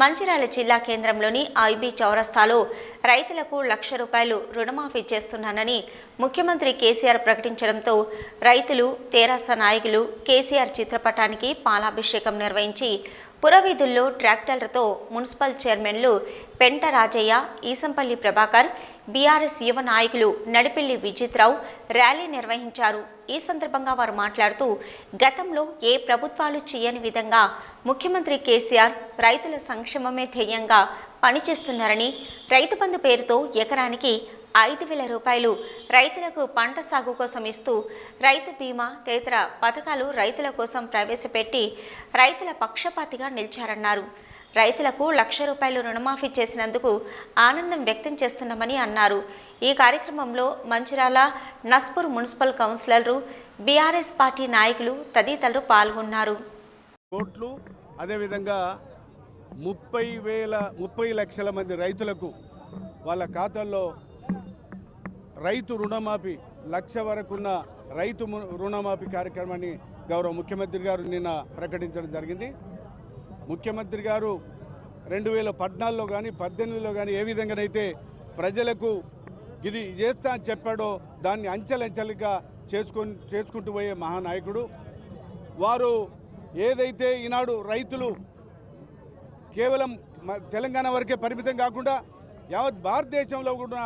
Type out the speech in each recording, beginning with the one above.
మంచిర్యాల జిల్లా కేంద్రంలోని ఐబీ చౌరస్తాలో రైతులకు లక్ష రూపాయలు రుణమాఫీ చేస్తున్నానని ముఖ్యమంత్రి కేసీఆర్ ప్రకటించడంతో రైతులు తెరాస నాయకులు కేసీఆర్ చిత్రపటానికి పాలాభిషేకం నిర్వహించి పురవీధుల్లో ట్రాక్టర్లతో మున్సిపల్ చైర్మన్లు పెంట రాజయ్య ఈసంపల్లి ప్రభాకర్ బీఆర్ఎస్ యువ నాయకులు నడిపిల్లి విజిత్రావు ర్యాలీ నిర్వహించారు. ఈ సందర్భంగా వారు మాట్లాడుతూ గతంలో ఏ ప్రభుత్వాలు చేయని విధంగా ముఖ్యమంత్రి కేసీఆర్ రైతుల సంక్షేమమే ధ్యేయంగా పనిచేస్తున్నారని రైతు బంధు పేరుతో ఎకరానికి ఐదు వేల రూపాయలు రైతులకు పంట సాగు కోసం ఇస్తూ రైతు బీమా తదితర పథకాలు రైతుల కోసం ప్రవేశపెట్టి రైతుల పక్షపాతిగా నిలిచారన్నారు. రైతులకు లక్ష రూపాయలు రుణమాఫీ చేసినందుకు ఆనందం వ్యక్తం చేస్తున్నామని అన్నారు. ఈ కార్యక్రమంలో మంచిరాల నస్పూర్ మున్సిపల్ కౌన్సిలర్లు బీఆర్ఎస్ పార్టీ నాయకులు తదితరులు పాల్గొన్నారు. కోట్లు అదేవిధంగా ముప్పై వేల ముప్పై లక్షల మంది రైతులకు వాళ్ళ ఖాతాల్లో రైతు రుణమాఫీ లక్ష వరకున్న రైతు రుణమాఫీ కార్యక్రమాన్ని గౌరవ ముఖ్యమంత్రి గారు నిన్న ప్రకటించడం జరిగింది. ముఖ్యమంత్రి గారు రెండు వేల పద్నాలుగులో కానీ పద్దెనిమిదిలో కానీ ఏ విధంగానైతే ప్రజలకు ఇది చేస్తా అని చెప్పాడో దాన్ని అంచెలంచెలుగా చేసుకొని చేసుకుంటూ పోయే మహానాయకుడు. వారు ఏదైతే ఈనాడు రైతులు కేవలం మ- తెలంగాణ వరకే పరిమితం కాకుండా యావత్ భారతదేశంలో కూడా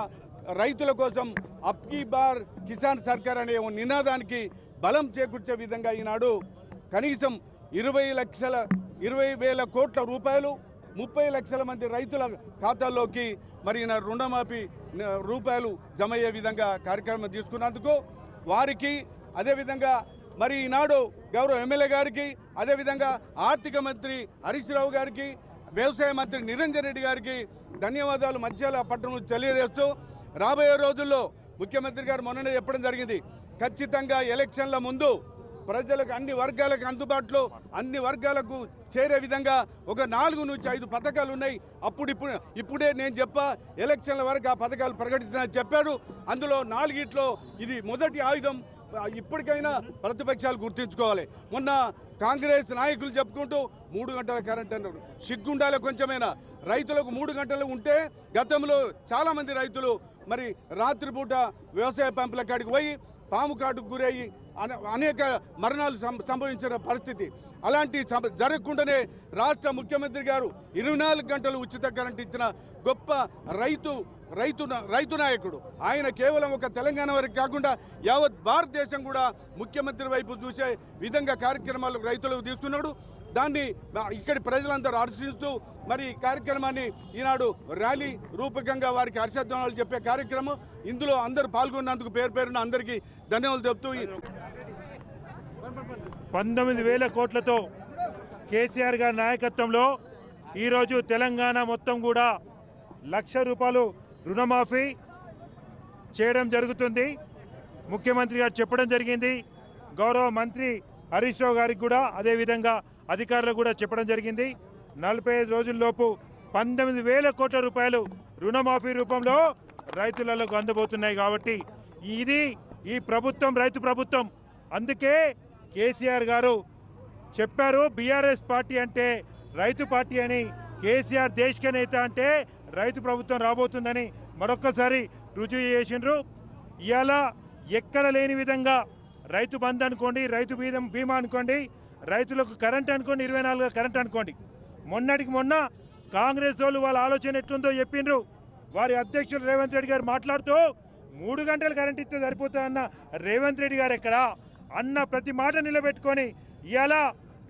రైతుల కోసం అప్కీ బార్ కిసాన్ సర్కార్ అనే నినాదానికి బలం చేకూర్చే విధంగా ఈనాడు కనీసం ఇరవై లక్షల ఇరవై వేల కోట్ల రూపాయలు ముప్పై లక్షల మంది రైతుల ఖాతాల్లోకి మరి రుణమాఫీ రూపాయలు జమ అయ్యే విధంగా కార్యక్రమం తీసుకున్నందుకు వారికి అదేవిధంగా మరి ఈనాడు గౌరవ ఎమ్మెల్యే గారికి అదేవిధంగా ఆర్థిక మంత్రి హరీష్ రావు గారికి వ్యవసాయ మంత్రి నిరంజన్ రెడ్డి గారికి ధన్యవాదాలు. మధ్యాల పట్టణం తెలియజేస్తూ రాబోయే రోజుల్లో ముఖ్యమంత్రి గారు మొన్ననే చెప్పడం జరిగింది. ఖచ్చితంగా ఎలక్షన్ల ముందు ప్రజలకు అన్ని వర్గాలకు అందుబాటులో అన్ని వర్గాలకు చేరే విధంగా ఒక నాలుగు నుంచి ఐదు పథకాలు ఉన్నాయి. అప్పుడు ఇప్పుడు ఇప్పుడే నేను చెప్పా ఎలక్షన్ల వరకు ఆ పథకాలు ప్రకటిస్తానని చెప్పాడు. అందులో నాలుగిట్లో ఇది మొదటి ఆయుధం. ఇప్పటికైనా ప్రతిపక్షాలు గుర్తించుకోవాలి. మొన్న కాంగ్రెస్ నాయకులు చెప్పుకుంటూ మూడు గంటల కరెంట్ అన్నారు. సిగ్గుండాలి కొంచెమైనా. రైతులకు మూడు గంటలు ఉంటే గతంలో చాలామంది రైతులు మరి రాత్రిపూట వ్యవసాయ పంపుల కాడికి పోయి పాము కాటుకు గురయ్యి అనేక మరణాలు సం- సంభవించిన పరిస్థితి. అలాంటి జరగకుండానే రాష్ట్ర ముఖ్యమంత్రి గారు ఇరవై నాలుగు గంటలు ఉచిత కరెంట్ ఇచ్చిన గొప్ప రైతు రైతు రైతు నాయకుడు. ఆయన కేవలం ఒక తెలంగాణ వరకు కాకుండా యావత్ భారతదేశం కూడా ముఖ్యమంత్రి వైపు చూసే విధంగా కార్యక్రమాలు రైతులకు తీసుకున్నాడు దాన్ని ఇక్కడి ప్రజలందరూ హర్షిస్తూ మరి ఈ కార్యక్రమాన్ని ఈనాడు ర్యాలీ రూపకంగా వారికి హర్షధ్వనాలు చెప్పే కార్యక్రమం. ఇందులో అందరూ పాల్గొన్నందుకు పేరు పేరున అందరికీ ధన్యవాదాలు చెప్తూ పంతొమ్మిది వేల కోట్లతో కేసీఆర్ గారి నాయకత్వంలో ఈరోజు తెలంగాణ మొత్తం కూడా లక్ష రూపాయలు రుణమాఫీ చేయడం జరుగుతుంది. ముఖ్యమంత్రి గారు చెప్పడం జరిగింది. గౌరవ మంత్రి హరీష్ రావు గారికి కూడా అదేవిధంగా అధికారులకు కూడా చెప్పడం జరిగింది. నలభై ఐదు రోజుల్లోపు పంతొమ్మిది వేల కోట్ల రూపాయలు రుణమాఫీ రూపంలో రైతులకు అందబోతున్నాయి కాబట్టి ఇది ఈ ప్రభుత్వం రైతు ప్రభుత్వం. అందుకే కేసీఆర్ గారు చెప్పారు బీఆర్ఎస్ పార్టీ అంటే రైతు పార్టీ అని. కేసీఆర్ దేశక నేత అంటే రైతు ప్రభుత్వం రాబోతుందని మరొక్కసారి రుజువు చేసిండ్రు. ఇవాళ ఎక్కడ లేని విధంగా రైతు బంద్ అనుకోండి రైతు బీదం బీమా అనుకోండి రైతులకు కరెంట్ అనుకోండి ఇరవై నాలుగు కరెంట్ అనుకోండి. మొన్నటికి మొన్న కాంగ్రెస్ వాళ్ళు వాళ్ళ ఆలోచన ఎట్లుందో చెప్పిండ్రు వారి అధ్యక్షుడు రేవంత్ రెడ్డి గారు మాట్లాడుతూ మూడు గంటలు కరెంట్ ఇస్తే సరిపోతుందన్న రేవంత్ రెడ్డి గారు ఎక్కడ? అన్న ప్రతి మాట నిలబెట్టుకొని ఇలా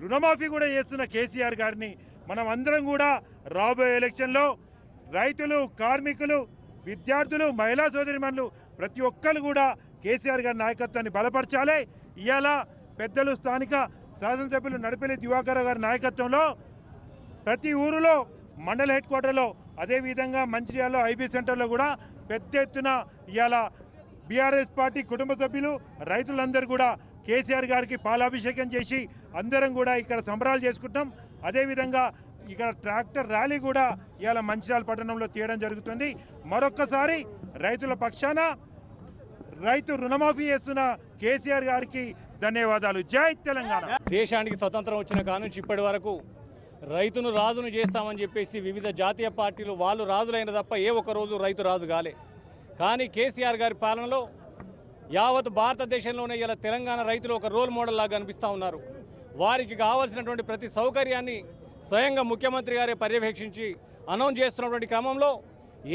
రుణమాఫీ కూడా చేస్తున్న కేసీఆర్ గారిని మనం అందరం కూడా రాబోయే ఎలక్షన్లో రైతులు కార్మికులు విద్యార్థులు మహిళా సోదరిమణులు ప్రతి ఒక్కరు కూడా కేసీఆర్ గారి నాయకత్వాన్ని బలపరచాలి. ఇవాళ పెద్దలు స్థానిక శాసనసభ్యులు నడిపెల్లి దివాకర్ గారి నాయకత్వంలో ప్రతి ఊరిలో మండల హెడ్ క్వార్టర్లో అదేవిధంగా మంచిర్యాలలో ఐబీ సెంటర్లో కూడా పెద్ద ఎత్తున ఇవాళ బీఆర్ఎస్ పార్టీ కుటుంబ సభ్యులు రైతులందరూ కూడా కేసీఆర్ గారికి పాలాభిషేకం చేసి అందరం కూడా ఇక్కడ సంబరాలు చేసుకుంటాం. అదేవిధంగా ఇక్కడ ట్రాక్టర్ ర్యాలీ కూడా ఇవాళ మంచిర్యాల పట్టణంలో తీయడం జరుగుతుంది. మరొక్కసారి రైతుల పక్షాన రైతు రుణమాఫీ చేస్తున్న కేసీఆర్ గారికి ధన్యవాదాలు. జై తెలంగాణ. దేశానికి స్వతంత్రం వచ్చిన కానుంచి ఇప్పటి వరకు రైతును రాజును చేస్తామని చెప్పేసి వివిధ జాతీయ పార్టీలు వాళ్ళు రాజులైన తప్ప ఏ ఒక్క రోజు రైతు రాజు కాలే. కానీ కేసీఆర్ గారి పాలనలో యావత్ భారతదేశంలోనే ఇలా తెలంగాణ రైతులు ఒక రోల్ మోడల్ లాగా కనిపిస్తూ ఉన్నారు. వారికి కావాల్సినటువంటి ప్రతి సౌకర్యాన్ని స్వయంగా ముఖ్యమంత్రి గారే పర్యవేక్షించి అనౌన్స్ చేస్తున్నటువంటి క్రమంలో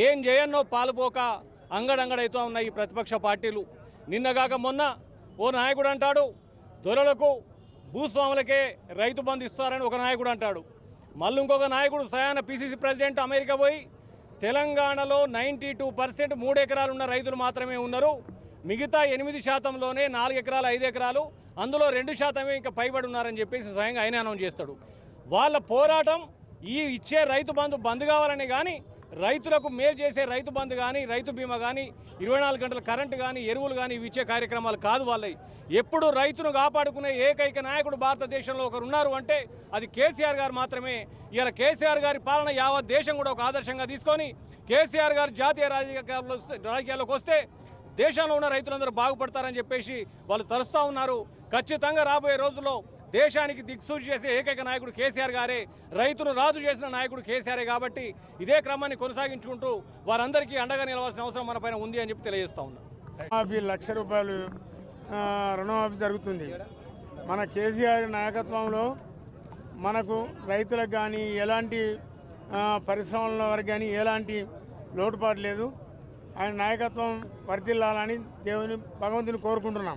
ఏం చేయన్నో పాలుపోక అంగడంగడైతూ ఉన్నాయి ఈ ప్రతిపక్ష పార్టీలు. నిన్నగాక మొన్న ఓ నాయకుడు అంటాడు దొరలకు భూస్వాములకే రైతు బంధు ఇస్తారని ఒక నాయకుడు అంటాడు. మళ్ళీ ఇంకొక నాయకుడు సయాన పిసిసి ప్రెసిడెంట్ అమెరికా పోయి తెలంగాణలో నైంటీ టూ పర్సెంట్ మూడు ఎకరాలున్న రైతులు మాత్రమే ఉన్నారు. మిగతా ఎనిమిది శాతంలోనే నాలుగు ఎకరాలు ఐదు ఎకరాలు అందులో రెండు శాతమే ఇంకా పైబడి ఉన్నారని చెప్పేసి స్వయంగా ఆయన అనౌన్స్ చేస్తాడు. వాళ్ళ పోరాటం ఈ ఇచ్చే రైతు బంధు బంద్ కావాలని కానీ రైతులకు మేలు చేసే రైతు బంధు కానీ రైతు బీమా కానీ ఇరవై నాలుగు గంటల కరెంటు కానీ ఎరువులు కానీ ఇవి ఇచ్చే కార్యక్రమాలు కాదు వాళ్ళవి. ఎప్పుడు రైతును కాపాడుకునే ఏకైక నాయకుడు భారతదేశంలో ఒకరు ఉన్నారు అంటే అది కేసీఆర్ గారు మాత్రమే. ఇలా కేసీఆర్ గారి పాలన యావత్ దేశం కూడా ఒక ఆదర్శంగా తీసుకొని కేసీఆర్ గారు జాతీయ రాజకీయాల్లో రాజకీయాల్లోకి వస్తే దేశంలో ఉన్న రైతులందరూ బాగుపడతారని చెప్పేసి వాళ్ళు తలుస్తూ ఉన్నారు. ఖచ్చితంగా రాబోయే రోజుల్లో దేశానికి దిక్సూచి చేసే ఏకైక నాయకుడు కేసీఆర్ గారే. రైతును రాజు చేసిన నాయకుడు కేసీఆరే కాబట్టి ఇదే క్రమాన్ని కొనసాగించుకుంటూ వారందరికీ అండగా నిలవాల్సిన అవసరం మన పైన ఉంది అని చెప్పి తెలియజేస్తా ఉన్నాం. లక్ష రూపాయలు రుణమాఫీ జరుగుతుంది. మన కేసీఆర్ నాయకత్వంలో మనకు రైతులకు కానీ ఎలాంటి పరిశ్రమల వరకు కానీ ఎలాంటి లోటుపాటు లేదు. ఆయన నాయకత్వం వర్దిల్లాలని దేవుని భగవంతుని కోరుకుంటున్నాం.